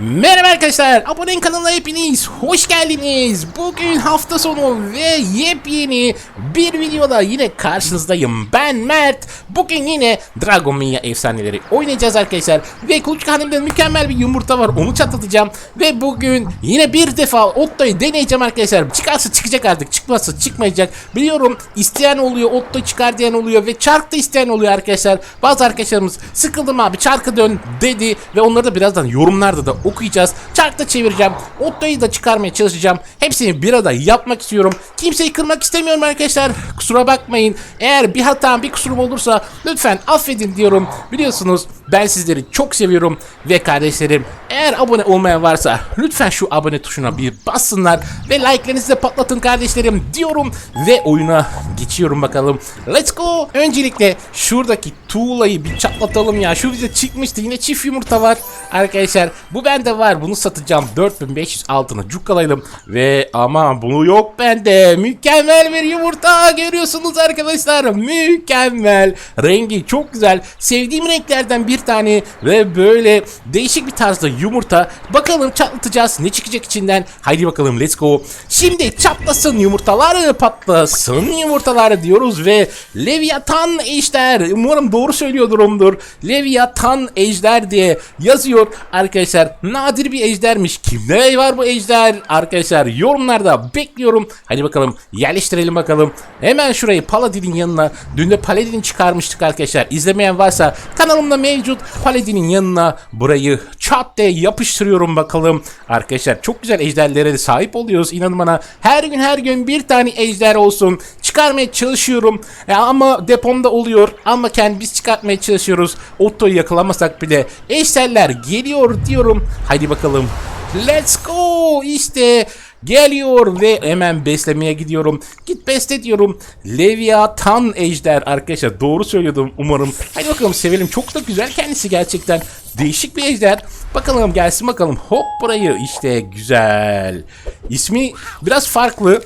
Merhaba arkadaşlar, abonen kanalına hepiniz hoş geldiniz. Bugün hafta sonu ve yepyeni bir videoda yine karşınızdayım. Ben Mert. Bugün yine Dragon Mania efsaneleri oynayacağız arkadaşlar. Ve Kuluçka Hanım'da mükemmel bir yumurta var, onu çatlatacağım. Ve bugün yine bir defa Otto'yu deneyeceğim arkadaşlar. Çıkarsa çıkacak artık, çıkmazsa çıkmayacak. Biliyorum isteyen oluyor, Otto çıkar diyen oluyor ve çark da isteyen oluyor arkadaşlar. Bazı arkadaşlarımız sıkıldım abi çarkı dön dedi ve onları da birazdan yorumlarda da okuyacağız. Çarkta çevireceğim. Otto'yu da çıkarmaya çalışacağım. Hepsini bir arada yapmak istiyorum. Kimseyi kırmak istemiyorum arkadaşlar. Kusura bakmayın. Eğer bir hatam bir kusurum olursa lütfen affedin diyorum. Biliyorsunuz ben sizleri çok seviyorum ve kardeşlerim eğer abone olmayan varsa lütfen şu abone tuşuna bir bassınlar ve like'larınızı da patlatın kardeşlerim diyorum ve oyuna geçiyorum bakalım. Let's go. Öncelikle şuradaki tuğlayı bir çatlatalım ya. Şu bize çıkmıştı yine çift yumurta var. Arkadaşlar bu bende var bunu satacağım 4500 altına cukkalayalım ve ama bunu yok bende. Mükemmel bir yumurta görüyorsunuz arkadaşlar. Mükemmel. Rengi çok güzel. Sevdiğim renklerden bir tane ve böyle değişik bir tarzda yumurta. Bakalım çatlatacağız. Ne çıkacak içinden? Haydi bakalım let's go. Şimdi çatlasın yumurtalar patlasın yumurtalar diyoruz ve Leviathan ejder. Umarım doğru söylüyorumdur. Leviathan ejder diye yazıyor arkadaşlar. Nadir bir ejdermiş. Kimde var bu ejder? Arkadaşlar yorumlarda bekliyorum. Hadi bakalım yerleştirelim bakalım. Hemen şurayı Paladin'in yanına. Dün de Paladin çıkarmıştık arkadaşlar. İzlemeyen varsa kanalımda mevcut. Paladin'in yanına burayı çat diye yapıştırıyorum bakalım. Arkadaşlar çok güzel ejderlere de sahip oluyoruz. İnanın bana her gün her gün bir tane ejder olsun. Çıkarmaya çalışıyorum. E, ama depomda oluyor. Ama kendi biz çıkartmaya çalışıyoruz. Otto'yu yakalamasak bile ejderler geliyor diyorum. Haydi bakalım. Let's go işte geliyor ve hemen beslemeye gidiyorum. Git besle diyorum. Leviathan ejder arkadaşlar doğru söylüyordum umarım. Hadi bakalım sevelim çok da güzel kendisi gerçekten. Değişik bir ejder. Bakalım gelsin bakalım. Hop burayı işte güzel. İsmi biraz farklı.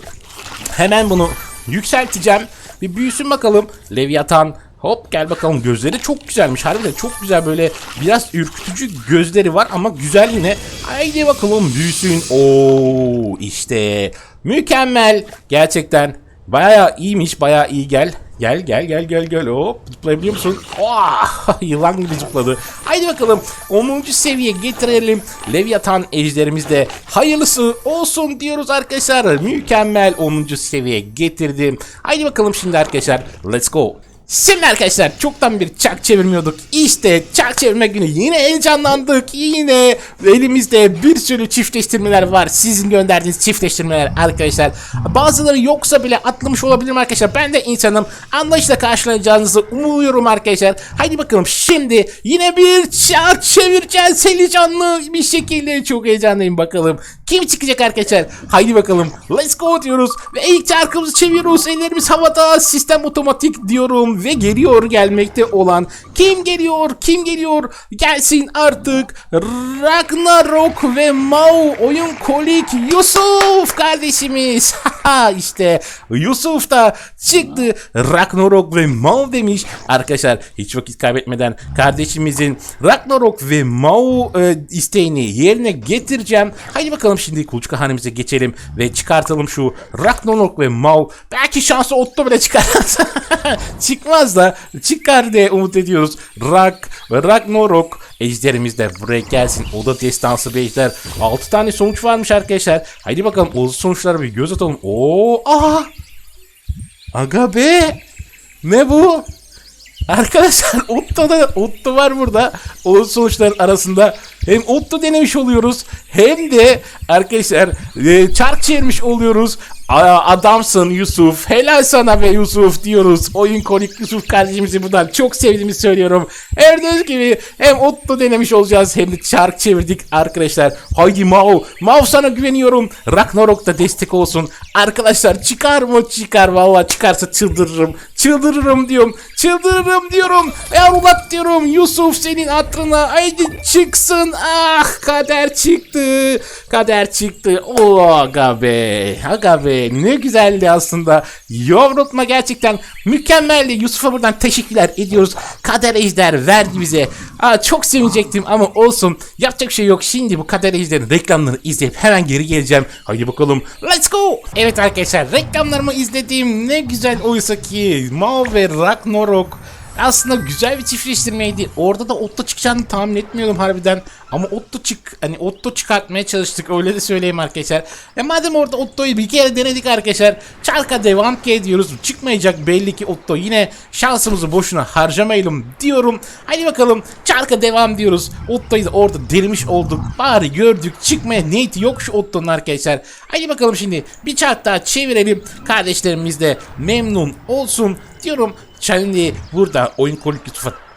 Hemen bunu yükselteceğim. Bir büyüsün bakalım. Leviathan Hop gel bakalım gözleri çok güzelmiş harbiden çok güzel böyle biraz ürkütücü gözleri var ama güzel yine. Haydi bakalım büyüsün. Oo işte mükemmel gerçekten baya iyiymiş baya iyi gel. Gel gel gel gel gel hop zıplayabiliyor musun? Oh, yılan gibi zıpladı. Haydi bakalım 10. seviye getirelim. Leviathan ejderimiz de hayırlısı olsun diyoruz arkadaşlar. Mükemmel 10. seviye getirdim. Haydi bakalım şimdi arkadaşlar let's go. Şimdi arkadaşlar çoktan bir çark çevirmiyorduk. İşte çark çevirme günü yine heyecanlandık. Yine elimizde bir sürü çiftleştirmeler var. Sizin gönderdiğiniz çiftleştirmeler arkadaşlar. Bazıları yoksa bile atlamış olabilirim arkadaşlar. Ben de insanım. Anlayışla karşılayacağınızı umuyorum arkadaşlar. Haydi bakalım şimdi yine bir çark çevireceğiz. Heyecanlı bir şekilde çok heyecanlıyım bakalım. Kim çıkacak arkadaşlar? Haydi bakalım. Let's go diyoruz. Ve ilk çarkımızı çeviriyoruz. Ellerimiz havada. Sistem otomatik diyorum. Ve geliyor gelmekte olan. Kim geliyor? Kim geliyor? Gelsin artık. Ragnarok ve Mau oyun kolik Yusuf kardeşimiz. işte Yusuf da çıktı. Ragnarok ve Mau demiş. Arkadaşlar hiç vakit kaybetmeden kardeşimizin Ragnarok ve Mau e, isteğini yerine getireceğim. Haydi bakalım şimdi kuluçka hanemize geçelim ve çıkartalım şu Ragnarok ve Mau. Belki şansı Otto bile çıkar. Çıkmaz da çıkar diye umut ediyoruz. Rak ve Ragnarok ejderimiz de buraya gelsin. O da destansı bir ejder. 6 tane sonuç varmış arkadaşlar. Haydi bakalım o sonuçlara bir göz atalım. Oo, aha! Aga be! Ne bu? Arkadaşlar Otto da Otto var burada. O sonuçların arasında hem Otto denemiş oluyoruz hem de arkadaşlar e, çark çevirmiş oluyoruz. A- adamsın Yusuf. Helal sana be Yusuf diyoruz. Oyun konik Yusuf kardeşimizi buradan çok sevdiğimi söylüyorum. Gördüğünüz gibi hem Otto denemiş olacağız hem de çark çevirdik arkadaşlar. Haydi Mao. Mao sana güveniyorum. Ragnarok da destek olsun. Arkadaşlar çıkar mı? Çıkar. Valla çıkarsa çıldırırım. Çıldırırım diyorum. Çıldırırım diyorum. Yavrulat diyorum. Yusuf senin hatırına. Haydi çıksın. Ah kader çıktı. Kader çıktı. Oh aga be. Aga be. Ne güzeldi aslında. Yovrultma gerçekten mükemmeldi. Yusuf'a buradan teşekkürler ediyoruz. Kader Ejder verdi bize. Aa, çok sevinecektim ama olsun. Yapacak şey yok. Şimdi bu Kader Ejder'in reklamlarını izleyip hemen geri geleceğim. Hadi bakalım. Let's go. Evet arkadaşlar reklamlarımı izlediğim ne güzel oysa ki. Mao ve Ragnarok aslında güzel bir çiftleştirmeydi. Orada da Otto çıkacağını tahmin etmiyordum harbiden. Ama Otto çık hani Otto çıkartmaya çalıştık öyle de söyleyeyim arkadaşlar. E madem orada Otto'yu bir kere denedik arkadaşlar. Çarka devam ki ediyoruz. Çıkmayacak belli ki Otto. Yine şansımızı boşuna harcamayalım diyorum. Hadi bakalım çarka devam diyoruz. Otto'yu da orada denemiş olduk. Bari gördük çıkmaya niyeti yok şu Otto'nun arkadaşlar. Hadi bakalım şimdi bir çark daha çevirelim. Kardeşlerimiz de memnun olsun diyorum. Şimdi burada oyun kolik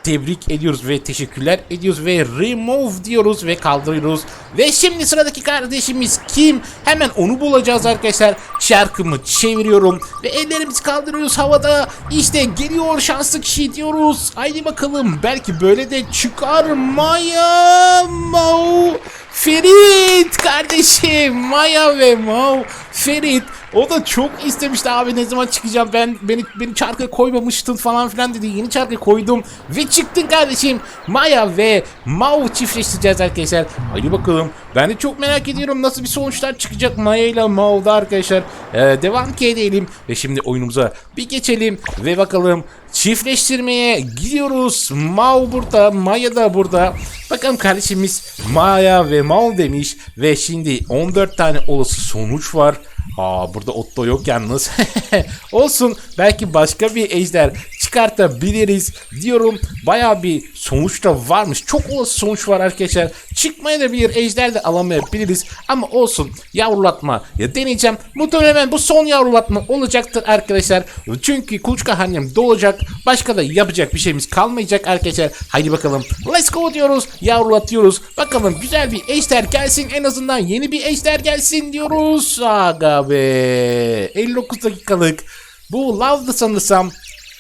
tebrik ediyoruz ve teşekkürler ediyoruz ve remove diyoruz ve kaldırıyoruz. Ve şimdi sıradaki kardeşimiz kim? Hemen onu bulacağız arkadaşlar. Çarkımı çeviriyorum ve ellerimizi kaldırıyoruz havada. İşte geliyor şanslı kişi diyoruz. Haydi bakalım belki böyle de çıkar Maya Mau. Ferit kardeşim Maya ve Mau Ferit o da çok istemişti abi ne zaman çıkacağım? Ben beni beni çarka koymamıştın falan filan dedi. Yeni çarka koydum ve çıktın kardeşim. Maya ve Mau çiftleştireceğiz arkadaşlar. Hadi bakalım. Ben de çok merak ediyorum nasıl bir sonuçlar çıkacak Maya ile Mau'da arkadaşlar. Ee, devam edelim ve şimdi oyunumuza bir geçelim ve bakalım çiftleştirmeye gidiyoruz. Mau burada Maya da burada. Bakalım kardeşimiz Maya ve Mau demiş ve şimdi 14 tane olası sonuç var Aa burada Otto yok yalnız. Olsun belki başka bir ejder çıkartabiliriz diyorum. Baya bir sonuç da varmış. Çok olası sonuç var arkadaşlar. Çıkmaya da bir ejder de alamayabiliriz. Ama olsun yavrulatma ya deneyeceğim. Muhtemelen bu son yavrulatma olacaktır arkadaşlar. Çünkü kuluçka annem doğacak. Başka da yapacak bir şeyimiz kalmayacak arkadaşlar. Haydi bakalım. Let's go diyoruz. Yavrulatıyoruz. Bakalım güzel bir ejder gelsin. En azından yeni bir ejder gelsin diyoruz. Aga be. 59 dakikalık. Bu lavdı sanırsam.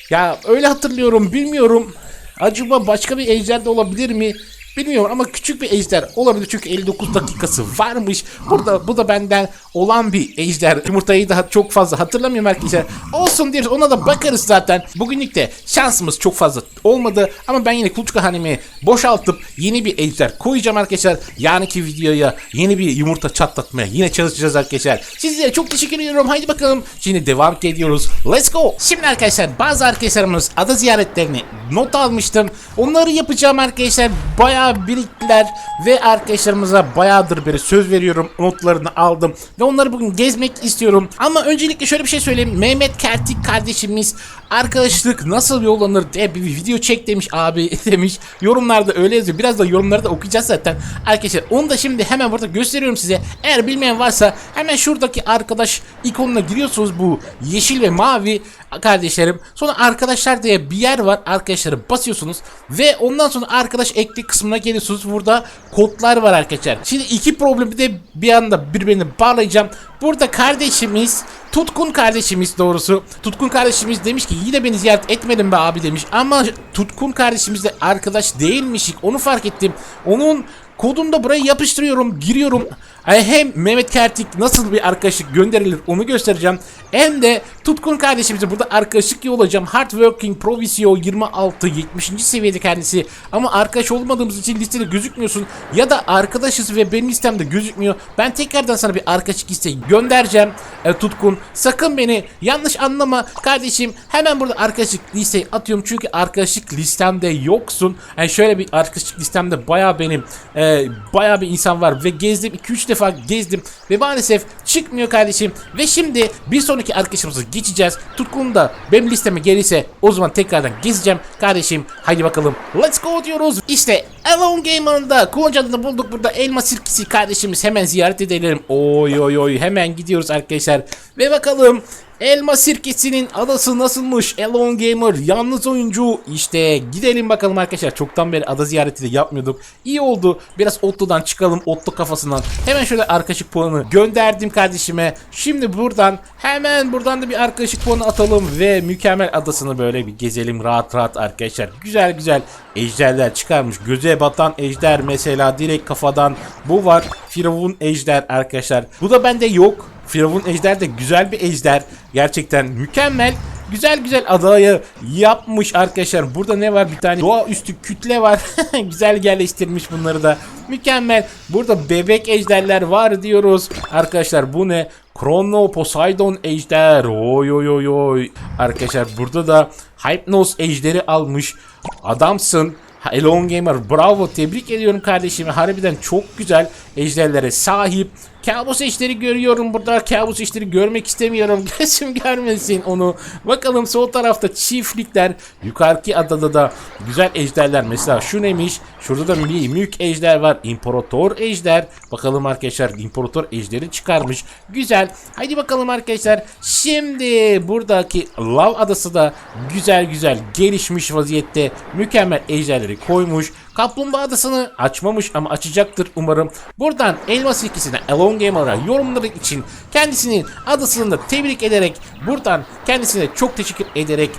Ya öyle hatırlıyorum bilmiyorum. Acaba başka bir ejder de olabilir mi? Bilmiyorum ama küçük bir ejder olabilir çünkü 59 dakikası varmış. Burada bu da benden olan bir ejder. Yumurtayı daha çok fazla hatırlamıyorum arkadaşlar. Olsun diyoruz ona da bakarız zaten. Bugünlük de şansımız çok fazla olmadı ama ben yine kuluçka hanemi boşaltıp yeni bir ejder koyacağım arkadaşlar. Yarınki videoya yeni bir yumurta çatlatmaya yine çalışacağız arkadaşlar. Sizlere çok teşekkür ediyorum. Haydi bakalım. Şimdi devam ediyoruz. Let's go. Şimdi arkadaşlar bazı arkadaşlarımız ada ziyaretlerini not almıştım. Onları yapacağım arkadaşlar. Bayağı biriktiler ve arkadaşlarımıza bayağıdır beri söz veriyorum. Notlarını aldım ve onları bugün gezmek istiyorum. Ama öncelikle şöyle bir şey söyleyeyim. Mehmet Kertik kardeşimiz arkadaşlık nasıl yollanır diye bir video çek demiş abi demiş. Yorumlarda öyle yazıyor. Biraz da yorumları da okuyacağız zaten. Arkadaşlar onu da şimdi hemen burada gösteriyorum size. Eğer bilmeyen varsa hemen şuradaki arkadaş ikonuna giriyorsunuz bu yeşil ve mavi kardeşlerim. Sonra arkadaşlar diye bir yer var. Arkadaşları basıyorsunuz ve ondan sonra arkadaş ekle kısmına geliyorsunuz. Burada kodlar var arkadaşlar. Şimdi iki problemi de bir anda birbirine bağlayacağım. Burada kardeşimiz Tutkun kardeşimiz doğrusu. Tutkun kardeşimiz demiş ki yine beni ziyaret etmedin be abi demiş. Ama Tutkun kardeşimiz de arkadaş değilmiş. Onu fark ettim. Onun kodunu da buraya yapıştırıyorum. Giriyorum. Hem Mehmet Kertik nasıl bir arkadaşlık gönderilir onu göstereceğim. Hem de Tutkun kardeşimize burada arkadaşlık yollayacağım. Hard Working Provisio 26 70. seviyede kendisi. Ama arkadaş olmadığımız için listede gözükmüyorsun. Ya da arkadaşız ve benim listemde gözükmüyor. Ben tekrardan sana bir arkadaşlık isteği göndereceğim. E, Tutkun sakın beni yanlış anlama kardeşim. Hemen burada arkadaşlık listeyi atıyorum. Çünkü arkadaşlık listemde yoksun. Yani şöyle bir arkadaşlık listemde baya benim e, baya bir insan var ve gezdim 2-3 defa gezdim ve maalesef çıkmıyor kardeşim. Ve şimdi bir sonraki arkadaşımıza geçeceğiz. Tutkun da benim listeme gelirse o zaman tekrardan gezeceğim kardeşim. Haydi bakalım. Let's go diyoruz. İşte Alone Gamer'ın da kullanıcı bulduk burada. Elma Sirkisi kardeşimiz hemen ziyaret edelim. Oy oy oy hemen gidiyoruz arkadaşlar. Ve bakalım Elma Sirkesi'nin adası nasılmış? Alone Gamer yalnız oyuncu. İşte gidelim bakalım arkadaşlar. Çoktan beri ada ziyareti de yapmıyorduk. İyi oldu. Biraz Otto'dan çıkalım. Otto kafasından. Hemen şöyle arkadaşlık puanı gönderdim kardeşime. Şimdi buradan hemen buradan da bir arkadaşlık puanı atalım ve mükemmel adasını böyle bir gezelim rahat rahat arkadaşlar. Güzel güzel ejderler çıkarmış. Göze batan ejder mesela direkt kafadan. Bu var. Firavun ejder arkadaşlar. Bu da bende yok. Firavun ejder de güzel bir ejder. Gerçekten mükemmel. Güzel güzel adayı yapmış arkadaşlar. Burada ne var? Bir tane doğaüstü kütle var. güzel yerleştirmiş bunları da. Mükemmel. Burada bebek ejderler var diyoruz. Arkadaşlar bu ne? Chrono Poseidon ejder. Oy oy oy oy. Arkadaşlar burada da Hypnos ejderi almış. Adamsın. Elon Gamer bravo tebrik ediyorum kardeşimi. Harbiden çok güzel ejderlere sahip. Kabus ejderi görüyorum burada. Kabus ejderi görmek istemiyorum. Gözüm görmesin onu. Bakalım sol tarafta çiftlikler. Yukarıki adada da güzel ejderler. Mesela şu neymiş? Şurada da bir mülk ejder var. İmparator ejder. Bakalım arkadaşlar imparator ejderi çıkarmış. Güzel. Haydi bakalım arkadaşlar. Şimdi buradaki Lav adası da güzel güzel gelişmiş vaziyette. Mükemmel ejderleri koymuş. Kaplumbağa adasını açmamış ama açacaktır umarım. Buradan Elmas ikisine Elon Gamer'a yorumları için kendisinin adasını da tebrik ederek buradan kendisine çok teşekkür ederek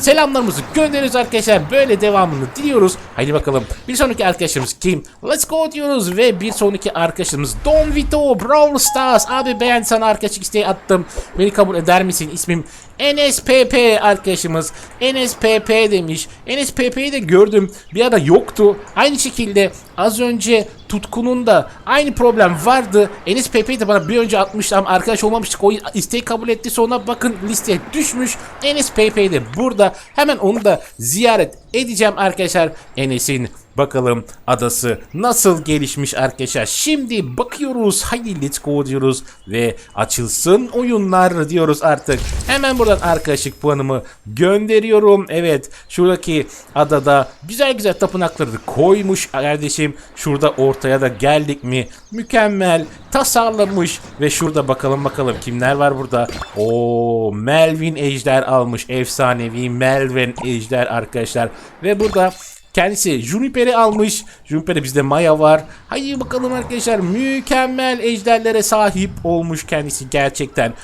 selamlarımızı gönderiyoruz arkadaşlar. Böyle devamını diliyoruz. Haydi bakalım bir sonraki arkadaşımız kim? Let's go diyoruz ve bir sonraki arkadaşımız Don Vito Brawl Stars. Abi sana arkadaşlık isteği attım. Beni kabul eder misin? İsmim NSPP arkadaşımız. NSPP demiş. NSPP'yi de gördüm. Bir ara yoktu. Aynı şekilde az önce Tutkun'un da aynı problem vardı. NSPP'yi de bana bir önce atmıştı ama arkadaş olmamıştık. O isteği kabul etti. Sonra bakın listeye düşmüş. NSPP de burada. Hemen onu da ziyaret edeceğim arkadaşlar. Enes'in Bakalım adası nasıl gelişmiş arkadaşlar. Şimdi bakıyoruz. Haydi let's go diyoruz. Ve açılsın oyunlar diyoruz artık. Hemen buradan arkadaşlık puanımı gönderiyorum. Evet şuradaki adada güzel güzel tapınakları koymuş kardeşim. Şurada ortaya da geldik mi? Mükemmel tasarlamış. Ve şurada bakalım bakalım kimler var burada. O Melvin Ejder almış. Efsanevi Melvin Ejder arkadaşlar. Ve burada Kendisi Juniper'i almış. Juniper'de bizde Maya var. Haydi bakalım arkadaşlar mükemmel ejderlere sahip olmuş kendisi gerçekten.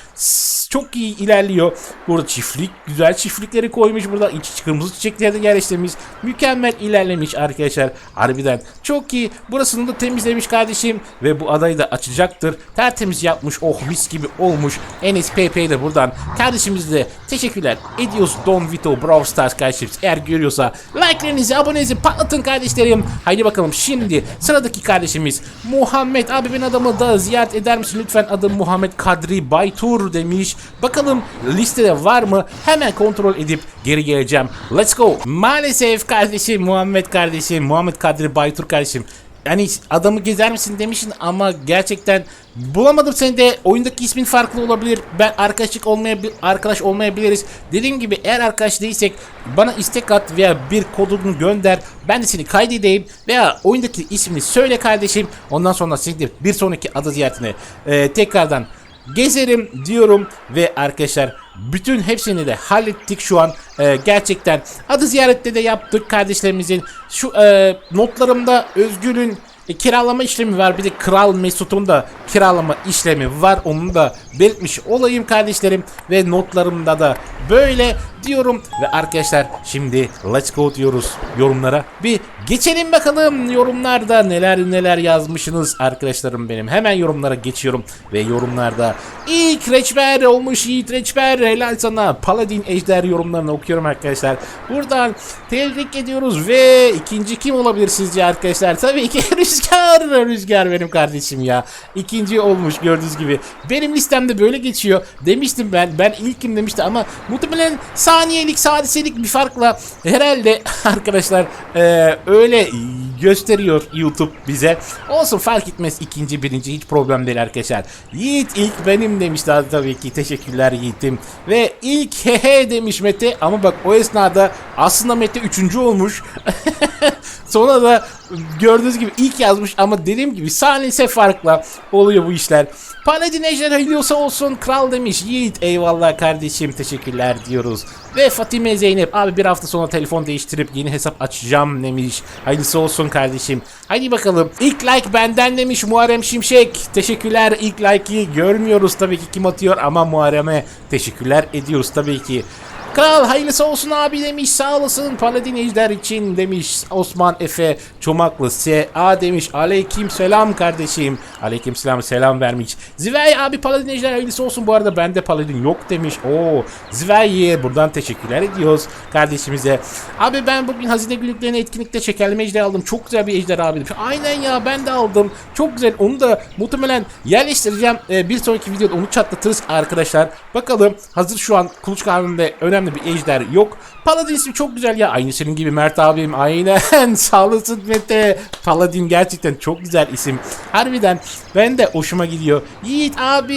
Çok iyi ilerliyor. Burada çiftlik, güzel çiftlikleri koymuş burada. İç kırmızı çiçekleri de yerleştirmiş. Mükemmel ilerlemiş arkadaşlar. Harbiden çok iyi. Burasını da temizlemiş kardeşim. Ve bu adayı da açacaktır. Tertemiz yapmış. Oh mis gibi olmuş. NSPP'ye de buradan kardeşimize de teşekkürler ediyoruz. Don Vito Brawl Stars kardeşimiz. Eğer görüyorsa like'larınızı, abonenizi patlatın kardeşlerim. Haydi bakalım şimdi sıradaki kardeşimiz Muhammed abi ben adamı da ziyaret eder misin lütfen adım Muhammed Kadri Baytur demiş. Bakalım listede var mı? Hemen kontrol edip geri geleceğim. Let's go. Maalesef kardeşim Muhammed kardeşim Muhammed Kadri Baytur kardeşim. Yani adamı gezer misin demişsin ama gerçekten bulamadım seni de oyundaki ismin farklı olabilir. Ben arkadaşlık olmayabilir, arkadaş olmayabiliriz. Dediğim gibi eğer arkadaş değilsek bana istek at veya bir kodunu gönder. Ben de seni kaydedeyim veya oyundaki ismini söyle kardeşim. Ondan sonra seni bir sonraki ada ziyaretine e, tekrardan gezerim diyorum ve arkadaşlar bütün hepsini de hallettik şu an. Ee, gerçekten. Adı ziyarette de yaptık kardeşlerimizin. Şu e, notlarımda Özgür'ün e, kiralama işlemi var. Bir de Kral Mesut'un da kiralama işlemi var. Onu da belirtmiş olayım kardeşlerim ve notlarımda da böyle diyorum. Ve arkadaşlar şimdi let's go diyoruz yorumlara. Bir geçelim bakalım yorumlarda neler neler yazmışsınız arkadaşlarım benim. Hemen yorumlara geçiyorum. Ve yorumlarda ilk reçber olmuş Yiğit Reçber helal sana. Paladin Ejder yorumlarını okuyorum arkadaşlar. Buradan tebrik ediyoruz. Ve ikinci kim olabilir sizce arkadaşlar? Tabii ki Rüzgar Rüzgar benim kardeşim ya ikinci olmuş gördüğünüz gibi benim listemde böyle geçiyor demiştim ben ben ilkim demişti ama muhtemelen saniyelik sadiselik bir farkla herhalde arkadaşlar e, öyle gösteriyor YouTube bize. Olsun fark etmez ikinci birinci hiç problem değil arkadaşlar. Yiğit ilk benim demiş daha tabii ki teşekkürler Yiğit'im. Ve ilk hehe demiş Mete ama bak o esnada aslında Mete üçüncü olmuş. Sonra da gördüğünüz gibi ilk yazmış ama dediğim gibi saniyese farkla oluyor bu işler. Paladin Ejder hayırlısı olsun kral demiş Yiğit eyvallah kardeşim teşekkürler diyoruz. Ve Fatime Zeynep abi bir hafta sonra telefon değiştirip yeni hesap açacağım demiş. Hayırlısı olsun kardeşim. Haydi bakalım. İlk like benden demiş Muharrem Şimşek. Teşekkürler. İlk like'ı görmüyoruz tabii ki kim atıyor ama Muharrem'e teşekkürler ediyoruz tabii ki. Kral hayırlısı olsun abi demiş. Sağ olasın Paladin Ejder için demiş. Osman Efe Çomaklı S.A. demiş. Aleyküm selam kardeşim. Aleyküm selam selam vermiş. Zivay abi Paladin Ejder hayırlısı olsun. Bu arada bende Paladin yok demiş. Oo Zivay'e buradan teşekkürler ediyoruz kardeşimize. Abi ben bugün hazine günlüklerini etkinlikte şekerleme ejder aldım. Çok güzel bir ejder abi demiş. Aynen ya ben de aldım. Çok güzel. Onu da muhtemelen yerleştireceğim. Ee, bir sonraki videoda onu çatlatırız arkadaşlar. Bakalım hazır şu an kuluç kahvemde önemli bir ejder yok. Paladin ismi çok güzel ya. Aynı senin gibi Mert abim. Aynen. Sağ olasın Mete. Paladin gerçekten çok güzel isim. Harbiden ben de hoşuma gidiyor. Yiğit abi.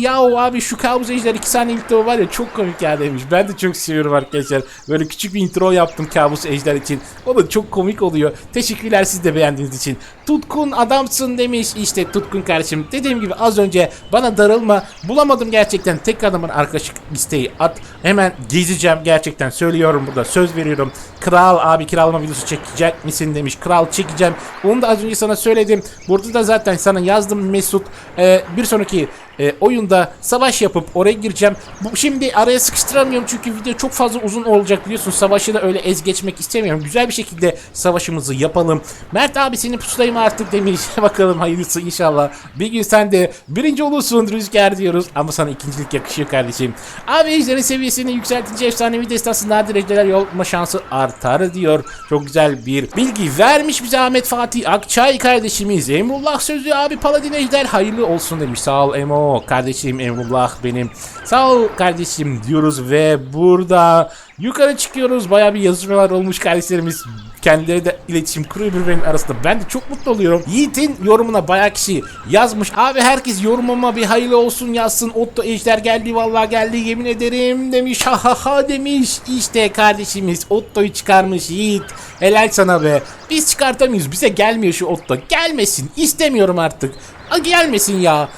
Yahu abi şu kabus ejder 2 saniyelik de o var ya çok komik ya demiş. Ben de çok seviyorum arkadaşlar. Böyle küçük bir intro yaptım kabus ejder için. O da çok komik oluyor. Teşekkürler siz de beğendiğiniz için. Tutkun adamsın demiş. İşte Tutkun kardeşim. Dediğim gibi az önce bana darılma. Bulamadım gerçekten. Tek adamın arkadaşlık isteği at. Hemen gezeceğim gerçekten. Söylüyorum burada. Söz veriyorum. Kral abi kiralama videosu çekecek misin demiş. Kral çekeceğim. Onu da az önce sana söyledim. Burada da zaten sana yazdım Mesut. Ee, bir sonraki e, oyunda savaş yapıp oraya gireceğim. Bu şimdi araya sıkıştıramıyorum çünkü video çok fazla uzun olacak biliyorsun. Savaşı da öyle ez geçmek istemiyorum. Güzel bir şekilde savaşımızı yapalım. Mert abi senin pusulayım artık demiş. Bakalım hayırlısı inşallah. Bir gün sen de birinci olursun Rüzgar diyoruz. Ama sana ikincilik yakışıyor kardeşim. Abi ejderin seviyesini yükseltince efsanevi destansı nadir ejderler yol bulma şansı artar diyor. Çok güzel bir bilgi vermiş bize Ahmet Fatih Akçay kardeşimiz. Emrullah sözlü abi Paladin ejder hayırlı olsun demiş. Sağ ol Emo kardeşim Emrullah benim. Sağ ol kardeşim diyoruz ve burada yukarı çıkıyoruz. Baya bir yazışmalar olmuş kardeşlerimiz. Kendileri de iletişim kuruyor birbirinin arasında. Ben de çok mutlu oluyorum. Yiğit'in yorumuna bayağı kişi yazmış. Abi herkes yorumuma bir hayırlı olsun yazsın. Otto Ejder geldi vallahi geldi yemin ederim demiş. Ha ha ha demiş. İşte kardeşimiz Otto'yu çıkarmış Yiğit. Helal sana be. Biz çıkartamıyoruz. Bize gelmiyor şu Otto. Gelmesin. İstemiyorum artık. A, gelmesin ya.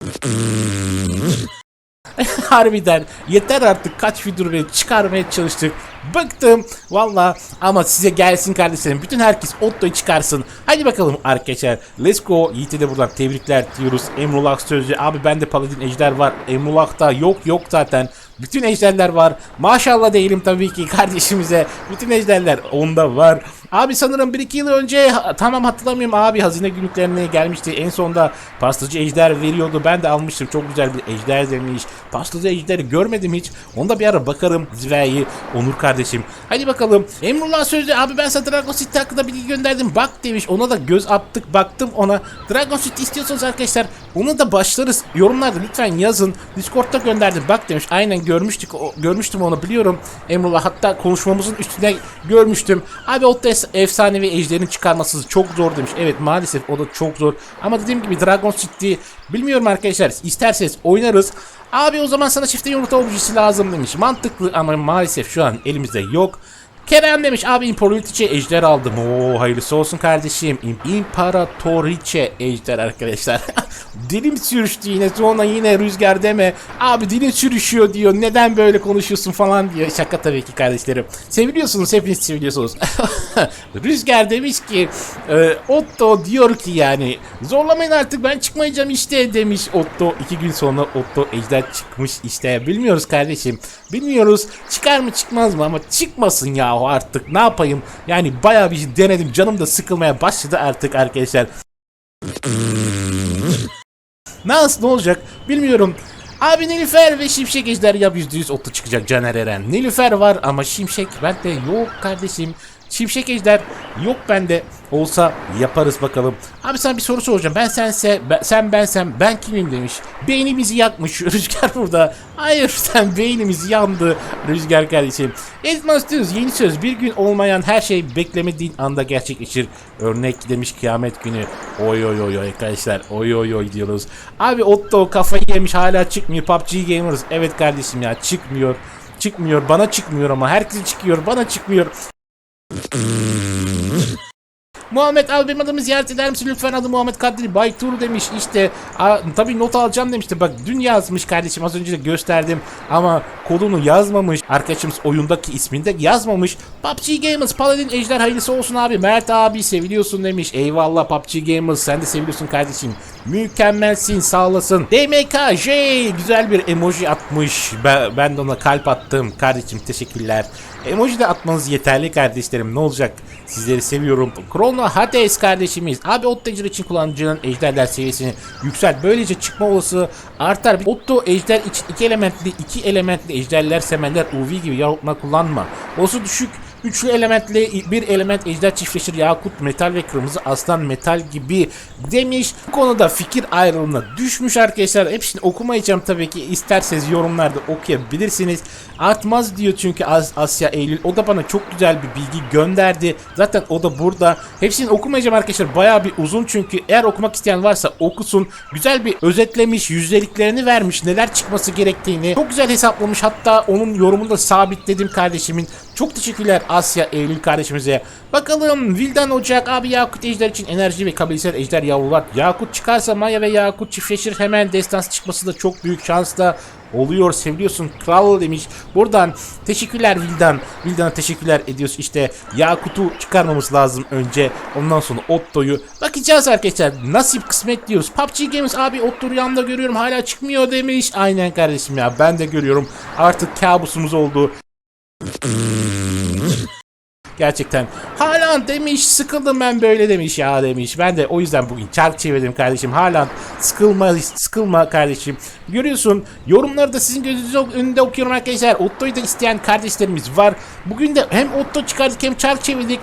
Harbiden yeter artık kaç video çıkarmaya çalıştık. Bıktım valla ama size gelsin kardeşlerim. Bütün herkes Otto'yu çıkarsın. Hadi bakalım arkadaşlar. Let's go. Yiğit'e de buradan tebrikler diyoruz. Emrullah sözcü. Abi bende Paladin Ejder var. Emrullah'ta yok yok zaten. Bütün ejderler var. Maşallah değilim tabii ki kardeşimize. Bütün ejderler onda var. Abi sanırım 1-2 yıl önce tamam hatırlamıyorum abi hazine günlüklerine gelmişti. En sonda pastacı ejder veriyordu. Ben de almıştım. Çok güzel bir ejder demiş. Pastacı ejderi görmedim hiç. Onda bir ara bakarım. Ziva'yı Onur kardeşim. Hadi bakalım. Emrullah sözlü abi ben sana Dragon City hakkında bilgi gönderdim. Bak demiş. Ona da göz attık. Baktım ona. Dragon City istiyorsanız arkadaşlar onu da başlarız. Yorumlarda lütfen yazın. Discord'da gönderdim. Bak demiş. Aynen görmüştük. O, görmüştüm onu biliyorum. Emrullah hatta konuşmamızın üstüne görmüştüm. Abi o da es- efsanevi ejderin çıkarması çok zor demiş. Evet maalesef o da çok zor. Ama dediğim gibi Dragon City bilmiyorum arkadaşlar. İsterseniz oynarız. Abi o zaman sana çifte yumurta objesi lazım demiş. Mantıklı ama maalesef şu an elimizde yok. Kerem demiş abi İmparatoriçe ejder aldım. Oo hayırlısı olsun kardeşim. İm- İmparatoriçe ejder arkadaşlar. dilim sürüştü yine sonra yine rüzgar deme. Abi dilin sürüşüyor diyor. Neden böyle konuşuyorsun falan diyor. Şaka tabii ki kardeşlerim. Seviliyorsunuz hepiniz seviliyorsunuz. rüzgar demiş ki e, Otto diyor ki yani zorlamayın artık ben çıkmayacağım işte demiş Otto. iki gün sonra Otto ejder çıkmış işte. Bilmiyoruz kardeşim. Bilmiyoruz. Çıkar mı çıkmaz mı ama çıkmasın ya artık ne yapayım. Yani bayağı bir denedim. Canım da sıkılmaya başladı artık arkadaşlar. Nasıl ne olacak bilmiyorum. Abi Nilüfer ve Şimşek Ejder yap %100 Otto çıkacak Caner Eren. Nilüfer var ama Şimşek bende yok kardeşim. Şimşek Ejder yok bende. Olsa yaparız bakalım. Abi sana bir soru soracağım. Ben sense, ben- sen bensem ben kimim demiş. Beynimizi yakmış Rüzgar burada. Hayır sen beynimiz yandı Rüzgar kardeşim. Edmund diyoruz yeni söz. Bir gün olmayan her şey beklemediğin anda gerçekleşir. Örnek demiş kıyamet günü. Oy oy oy arkadaşlar. Oy oy oy diyoruz. Abi Otto kafayı yemiş hala çıkmıyor. PUBG Gamers. Evet kardeşim ya çıkmıyor. Çıkmıyor. Bana çıkmıyor ama. Herkese çıkıyor. Bana çıkmıyor. Muhammed abi benim adımı ziyaret eder misin? Lütfen adı Muhammed Kadri. Baytur demiş işte. A, tabii not alacağım demişti. Bak dün yazmış kardeşim. Az önce de gösterdim. Ama kodunu yazmamış. Arkadaşımız oyundaki ismini de yazmamış. PUBG Gamers Paladin Ejder hayırlısı olsun abi. Mert abi seviliyorsun demiş. Eyvallah PUBG Gamers. Sen de seviliyorsun kardeşim. Mükemmelsin sağ olasın. DMK J. Güzel bir emoji atmış. Ben, ben de ona kalp attım. Kardeşim teşekkürler emoji de atmanız yeterli kardeşlerim. Ne olacak? Sizleri seviyorum. Chrono Hades kardeşimiz. Abi Otto için kullanıcının ejderler seviyesini yükselt. Böylece çıkma olasılığı artar. Otto ejder için iki elementli iki elementli ejderler semenler UV gibi yaratma kullanma. Olası düşük Üçlü elementli bir element ejder çiftleşir yakut metal ve kırmızı aslan metal gibi demiş. Bu konuda fikir ayrılığına düşmüş arkadaşlar. Hepsini okumayacağım tabii ki. İsterseniz yorumlarda okuyabilirsiniz. Artmaz diyor çünkü As Asya Eylül. O da bana çok güzel bir bilgi gönderdi. Zaten o da burada. Hepsini okumayacağım arkadaşlar. Bayağı bir uzun çünkü. Eğer okumak isteyen varsa okusun. Güzel bir özetlemiş. Yüzdeliklerini vermiş. Neler çıkması gerektiğini. Çok güzel hesaplamış. Hatta onun yorumunu da sabitledim kardeşimin. Çok teşekkürler Asya Eylül kardeşimize. Bakalım Vildan Ocak abi Yakut ejder için enerji ve kabilisel ejder yavrular. Yakut çıkarsa Maya ve Yakut çiftleşir. Hemen destans çıkması da çok büyük şansla oluyor. Seviliyorsun kral demiş. Buradan teşekkürler Vildan. Vildan'a teşekkürler ediyoruz. İşte Yakut'u çıkarmamız lazım önce. Ondan sonra Otto'yu. Bakacağız arkadaşlar. Nasip kısmet diyoruz. PUBG Games abi Otto rüyamda görüyorum. Hala çıkmıyor demiş. Aynen kardeşim ya. Ben de görüyorum. Artık kabusumuz oldu. Gerçekten. Haaland demiş sıkıldım ben böyle demiş ya demiş. Ben de o yüzden bugün çark çevirdim kardeşim. Haaland sıkılma sıkılma kardeşim. Görüyorsun yorumları da sizin gözünüzün önünde okuyorum arkadaşlar. Otto'yu da isteyen kardeşlerimiz var. Bugün de hem Otto çıkardık hem çark çevirdik.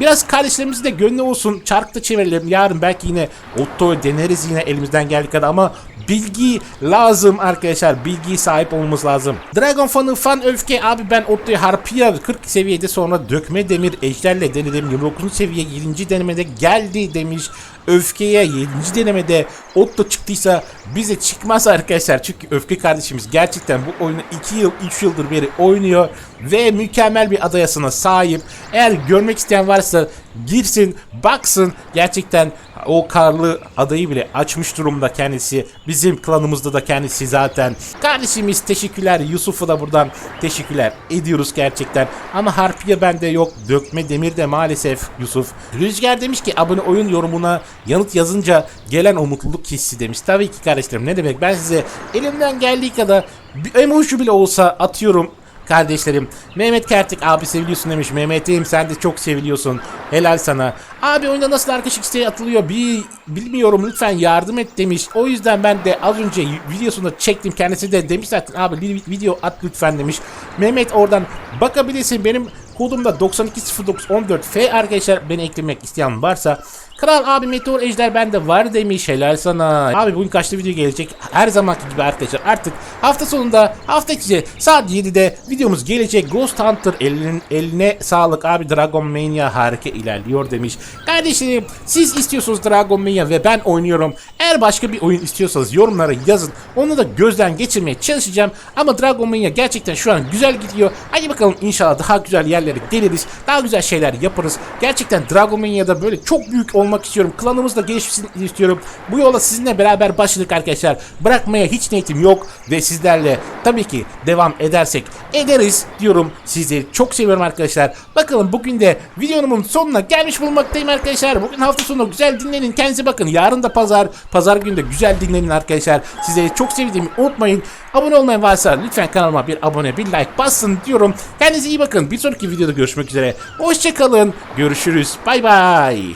Biraz kardeşlerimiz de gönlü olsun. Çark da çevirelim. Yarın belki yine Otto'yu deneriz yine elimizden geldiği kadar ama bilgi lazım arkadaşlar. Bilgiye sahip olmamız lazım. Dragon fanı fan öfke abi ben Otto'yu Harpia 40 seviyede sonra dökme demir ejderle denedim. 29. seviye 7. denemede geldi demiş. Öfkeye 7. denemede Otto çıktıysa bize çıkmaz arkadaşlar. Çünkü Öfke kardeşimiz gerçekten bu oyunu 2 yıl 3 yıldır beri oynuyor ve mükemmel bir adayasına sahip. Eğer görmek isteyen varsa girsin, baksın. Gerçekten o karlı adayı bile açmış durumda kendisi. Bizim klanımızda da kendisi zaten. Kardeşimiz teşekkürler. Yusuf'u da buradan teşekkürler ediyoruz gerçekten. Ama Harpiye bende yok. Dökme demir de maalesef Yusuf. Rüzgar demiş ki abone oyun yorumuna yanıt yazınca gelen o mutluluk hissi demiş. Tabii ki kardeşlerim ne demek ben size elimden geldiği kadar bir emoji bile olsa atıyorum kardeşlerim. Mehmet Kertik abi seviliyorsun demiş. Mehmet'im sen de çok seviliyorsun. Helal sana. Abi oyunda nasıl arkadaşlık isteği atılıyor bir bilmiyorum lütfen yardım et demiş. O yüzden ben de az önce videosunu çektim. Kendisi de demiş zaten abi bir video at lütfen demiş. Mehmet oradan bakabilirsin. Benim kodumda 920914F arkadaşlar beni eklemek isteyen varsa Kral abi Meteor Ejder bende var demiş helal sana. Abi bugün kaçta video gelecek? Her zamanki gibi arkadaşlar artık hafta sonunda hafta içi saat 7'de videomuz gelecek. Ghost Hunter elinin, eline sağlık abi Dragon Mania harika ilerliyor demiş. Kardeşlerim siz istiyorsunuz Dragon Mania ve ben oynuyorum. Eğer başka bir oyun istiyorsanız yorumlara yazın. Onu da gözden geçirmeye çalışacağım. Ama Dragon Mania gerçekten şu an güzel gidiyor. Hadi bakalım inşallah daha güzel yerlere geliriz. Daha güzel şeyler yaparız. Gerçekten Dragon Mania'da böyle çok büyük olmak istiyorum. Klanımız da gelişsin istiyorum. Bu yola sizinle beraber başladık arkadaşlar. Bırakmaya hiç niyetim yok ve sizlerle tabii ki devam edersek ederiz diyorum. Sizleri çok seviyorum arkadaşlar. Bakalım bugün de videomun sonuna gelmiş bulunmaktayım arkadaşlar. Bugün hafta sonu güzel dinlenin. Kendinize bakın. Yarın da pazar. Pazar günü de güzel dinlenin arkadaşlar. Sizleri çok sevdiğimi unutmayın. Abone olmayan varsa lütfen kanalıma bir abone bir like bassın diyorum. Kendinize iyi bakın. Bir sonraki videoda görüşmek üzere. Hoşçakalın. Görüşürüz. Bay bay.